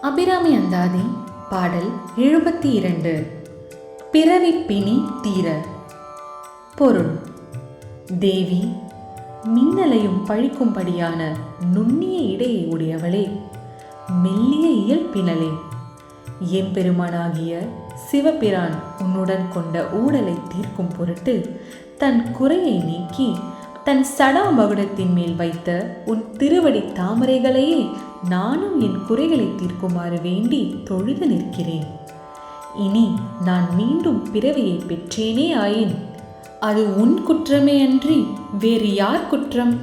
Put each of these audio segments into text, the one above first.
அபிராமி அந்தாதி பாடல் எழுபத்தி இரண்டு பிறவி பிணி தீர. பொருள் தேவி மின்னலையும் பழிக்கும்படியான நுண்ணிய இடையை உடையவளே மெல்லிய இயல்பினலே எம்பெருமானாகிய சிவபிரான் உன்னுடன் கொண்ட ஊடலை தீர்க்கும் பொருட்டு தன் குறையை நீக்கி தன் சடாமகுடத்தின் மேல் வைத்த உன் திருவடி தாமரைகளையே நானும் என் குறைகளை தீர்க்குமாறு வேண்டி தொழுது நிற்கிறேன். இனி நான் மீண்டும் பிறவியை பெற்றேனே ஆயின். அது உன் குற்றமே அன்றி வேறு யார் குற்றம்?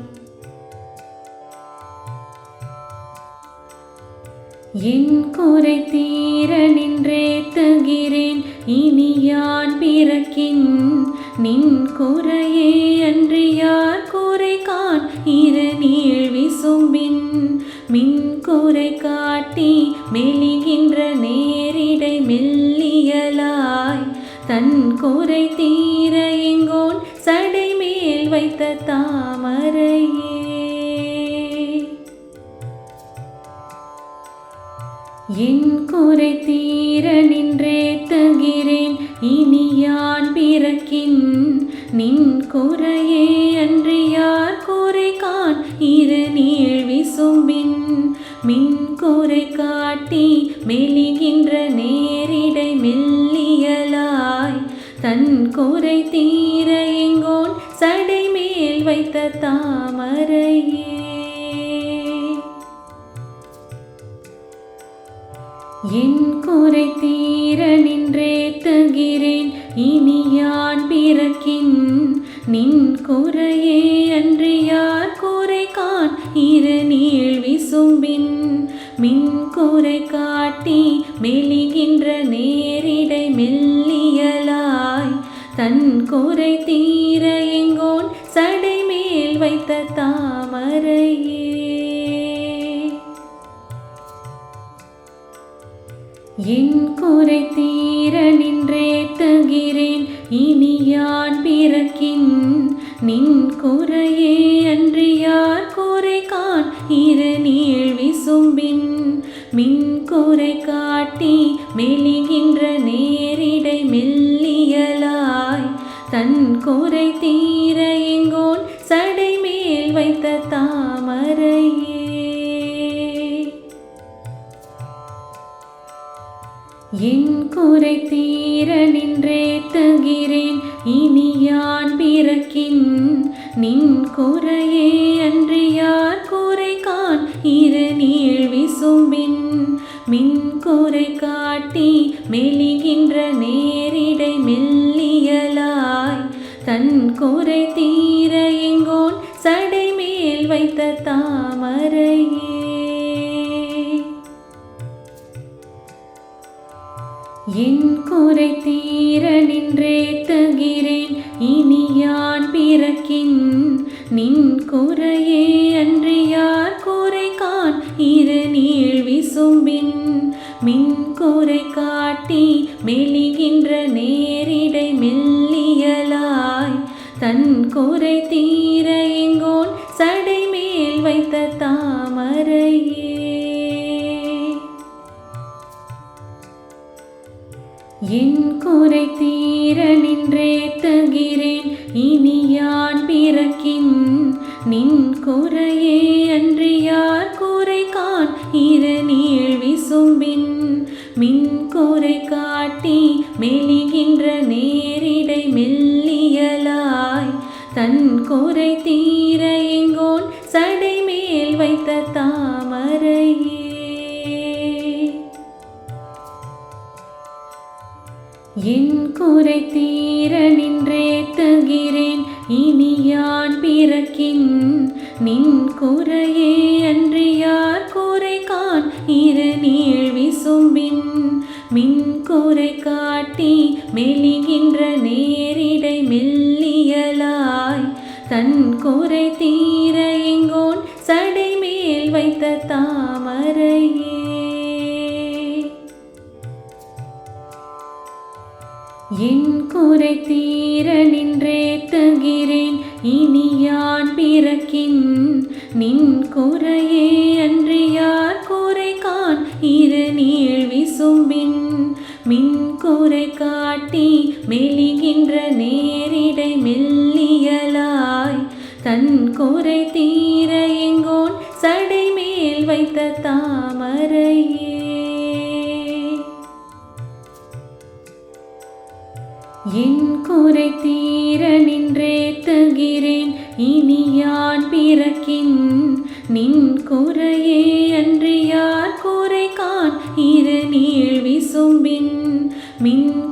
என் குறை தீர நின்றே தகிறேன் இனி யான் பிறக்கின் நின் குறையே அன்றி யார் குறை கான் இரு நீள் விசும்பின் மின் குறை காட்டி மெலிகின்ற நேரிடை மெல்லியலாய். தன் குறை தீர எங்கோன் சடை மேல் வைத்த தாமரையே யான் நின் குறையே அன்று யார் குறை இது இரு யான் பிறக்கின் நின் குறையே அன்று யார் குறை கான் இரு நீள் விசும்பின் மின் குறை காட்டி மெலிகின்ற நேரிடை மெல்லியலாய் தன் குறை தீர எங்கோன் சடை மேல் வைத்த தாமரையே. என் குறை தீர நின்றேத்துகிறேன் இனி யான் பிறக்கின் நின் குறையே. என் குறை தீர நின்றேத்துகிறேன் இனி யான் பிறக்கின்? நின் குறையே அன்று யார் குறை கான் இரு நீள் விசும்பின் மின் குறை காட்டி மெலிகின்ற நேரிடை மெல்லியலாய். தன் குறை தீர எங்கோன் சடை மேல் வைத்த தாமரையே என் குறை தீர நின்றேத்துகிறேன் இனி யான் பிறக்கின்? நின் குறையே அன்று யார் குறை கான் இரு நீள் விசும்பின் மின் குறை காட்டி மெலிகின்ற நேரிடை மெல்லியலாய். தன் குறை தீர எங்கோன் சடை மேல் வைத்த தாமரையே என் குறை தீர நின்றேத்துகிறேன் இனி யான் பிறக்கின். நின் குறையே அன்று யார் குறை கான் இரு நீள் விசும்பின். மின் குறை காட்டி மெலிகின்ற நேரிடை மெல்லியலாய். தன் குறை தீர எங்கோன் சடை மேல் வைத்த தான் என் குறை தீர நின்றேத்துகிறேன் இனி யான் பிறக்கின்? நின் குறையே அன்று யார் குறை கான் இரு நீள் விசும்பின் மின் குறை காட்டி மெலிகின்ற நேரிடை மெல்லியலாய். தன் குறை தீர எங்கோன் சடை மேல் வைத்த தாமரையே குறை தீர நின்றேத்துகிறேன் இனி யான் பிறக்கின்? நின் குறையே அன்று யார் குறை கான் இரு நீள் விசும்பின். மின் குறை காட்டி மெலிகின்ற நேரிடை மெல்லியலாய். தன் குறை தீர எங்கோன்? சடை மேல் வைத்த தாமரையே மின்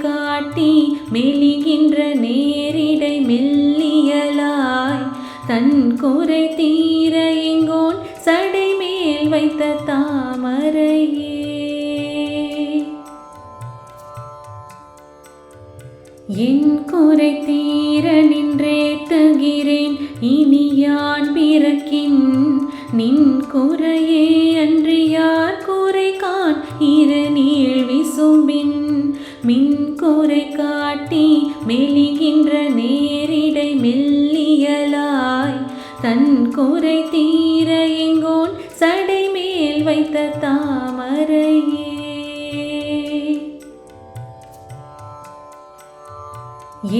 காட்டி மெலிகின்ற நேரிடை மெல்லியலாய் தன் கூரை தீர எங்கோன் சடை மேல் வைத்த தாமரையே. என் குறை தீர நின்றேத்துகிறேன் இனி யான் பிறக்கின் நின் குறையே அன்று யார் குறை கான் இரு நீள் விசும்பின் மின் குறை காட்டி மெலிகின்ற நேரிடை மெல்லியலாய் தன் கூரை தீர எங்கோன் சடை மேல் வைத்த தாமரையே.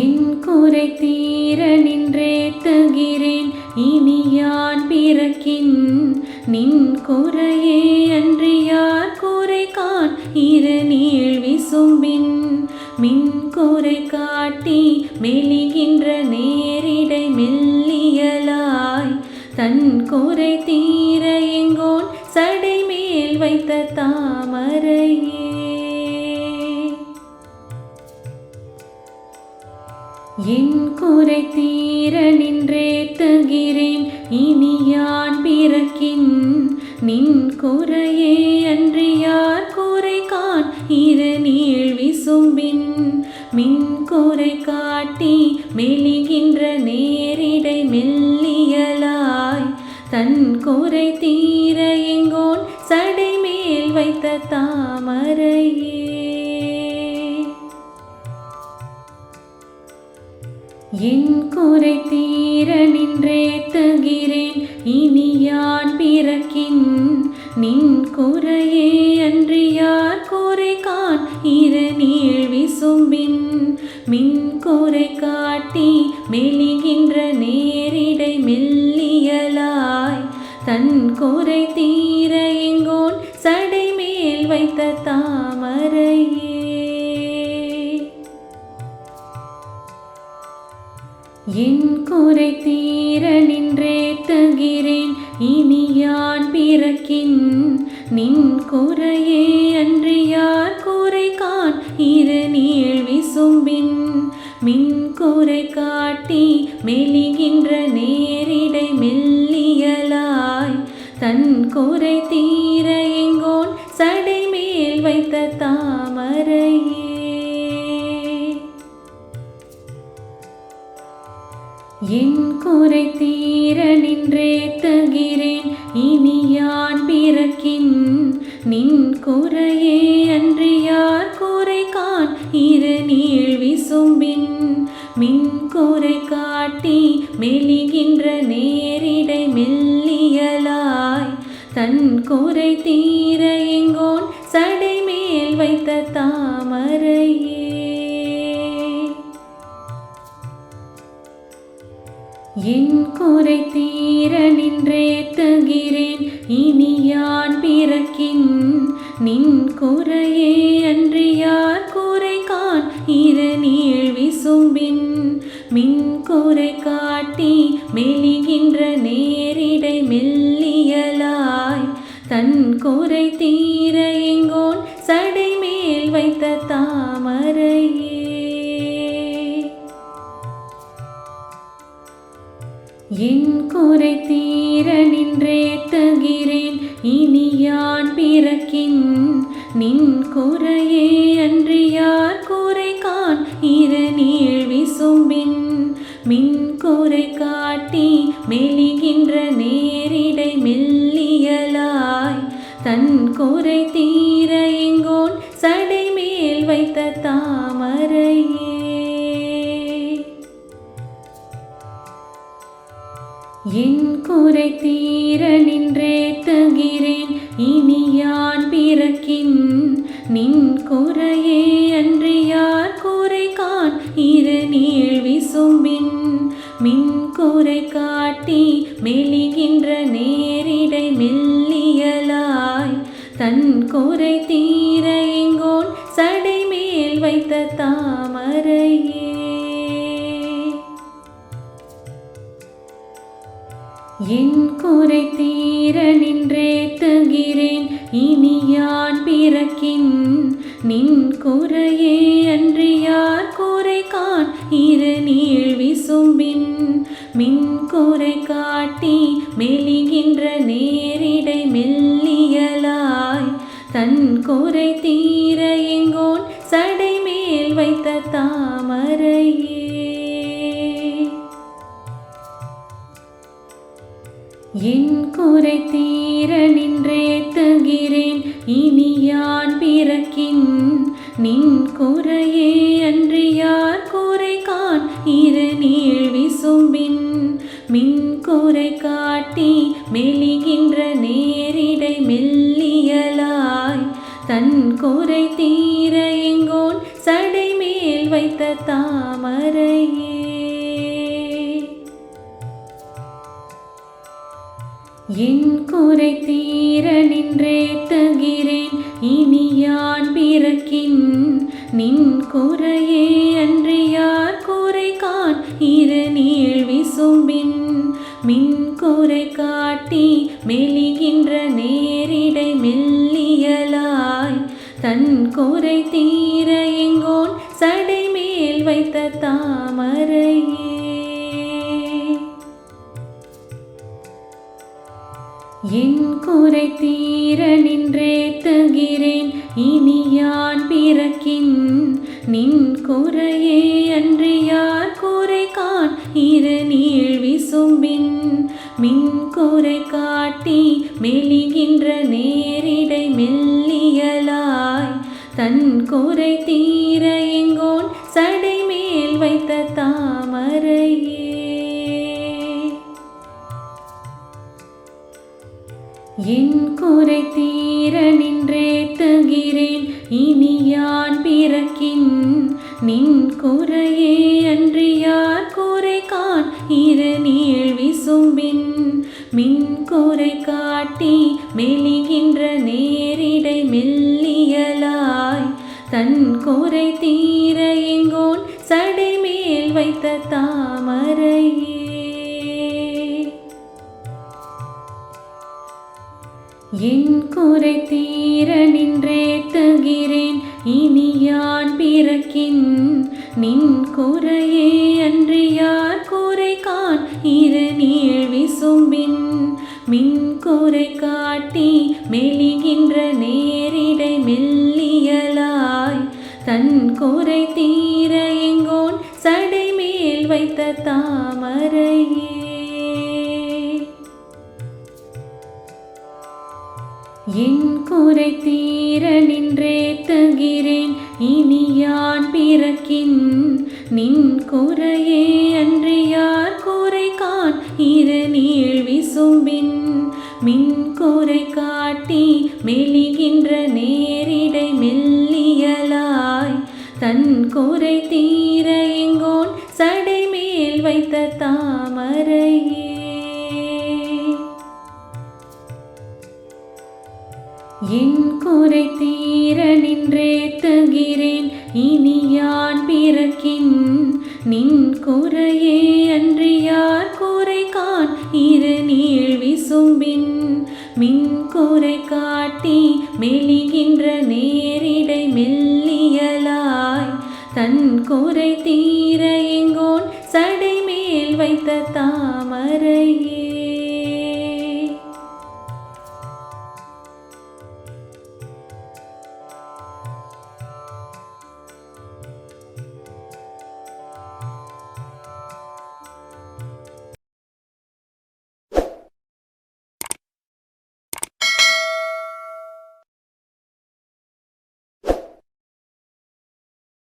என் கூரை தீர நின்றேத்துகிறேன் இனி யான் பிறக்கின் நின் கூரையே அன்றி இருநீள் விசும்பின் மின் குறை காட்டி மெலிகின்ற நேரிடை மெல்லியலாய் தன் குறை தீர எங்கோன் சடை மேல் வைத்த தாமரையே. என் குறை தீர நின்றேத்துகிறேன் இனி யான் பிறக்கின் நின் குறையே அன்று யார் குறை கான் இரு நீள் விசும்பின் மின் கூரை காட்டி மெலிகின்ற நேரிடை மெல்லியலாய். தன் குறை தீர எங்கோன் சடை மேல் வைத்த தாமரையே. என் குறை தீர நின்றேத்துகிறேன். இனி என் குறை தீர நின்றேத்துகிறேன் இனி யான் பிறக்கின்? நின் குறையே அன்று யார் குறை கான் இரு நீழ்வி விசும்பின் மின் குறை காட்டி மெலிகின்ற நேரிடை மெல்லியலாய் தன் குறை தீர என் குறை தீர நின்றேத்துகிறேன் இனி யான் பிறக்கின்? நின் குறையே அன்று யார் குறை கான் இரு நீள் விசும்பின் மின் குறை காட்டி மெலிகின்ற நேரிடை மெல்லியலாய். தன் குறை தீர எங்கோன் சடை மேல் வைத்த தாமரையே. என் குறை தீர நின்றேத்துகிறேன் இனி யான் பிறக்கின்? நின் குறையே அன்று யார் குறை கான் இரு நீள் விசும்பின். மின் குறை காட்டி மெலிகின்ற நேரிடை மெல்லியலாய். தன் குறை தீர எங்கோன் சடை மேல் வைத்த தாமரையே. என் குறை தீர நின்றேத்துகிறேன் இனி யான் பிறக்கின். நின் குறையே அன்று யார் குறை கான் இரு நீள் விசும்பின். மின் குறை காட்டி மெலிகின்ற நேரிடை மெல்லியலாய். தன் குறை தீர எங்கோன் சடை மேல் வைத்த தாமரையே குறை தீர நின்றேத்துகிறேன் இனி யான் பிறக்கின் நின் குறையே அன்று யார் குறை கான் இரு நீள் விசும்பின் மின் குறை காட்டி மெலிகின்ற நேரிடை மெல்லியலாய். தன் குறை தீர எங்கோன் சடை மேல் வைத்த தாம் குறை காட்டி மெலிகின்ற நேரிடை மெல்லியலாய் தன் குறை தீர எங்கோன் சடை மேல் வைத்த தாமரையே. என் குறை தீர நின்றேத்துகிறேன் இனி யான் பிறக்கின் நின் குறையே. விசும்பின் மின் குறை காட்டி மெலிகின்ற நேரிடை மெல்லியலாய் தன் குறை தீர விசும்பின் நின்றேத்துகிறேன் இனி யான் பிறக்கின் நின் குறையே. என் குறை தீர நின்றேத்துகிறேன் இனி யான் பிறக்கின். நின் குறையே அன்று யார் குறை கான் இரு நீள் விசும்பின். மின் குறை காட்டி மெலிகின்ற நேரிடை மெல்லியலாய். தன் குறை தீர எங்கோன் சடை மேல் வைத்த தாமரையே. என் குறை தீர நின்றேத்துகிறேன் இனி யான் பிறக்கின்? நின் குறையே அன்று யார் குறை கான் இரு நீள் விசும்பின் மின் குறை காட்டி மெலிகின்ற நேரிடை மெல்லியலாய். தன் குறை தீர எங்கோன் சடை மேல் வைத்த தாமரை என் குறை தீர நின்றேத்துகிறேன் இனி யான் பிறக்கின்? நின் குறையே அன்று யார் குறை கான் இரு நீள் விசும்பின் மின் குறை காட்டி மெலிகின்ற நேரிடை மெல்லியலாய் தன் குறை தீர எங்கோன் சடை மேல் வைத்த தான்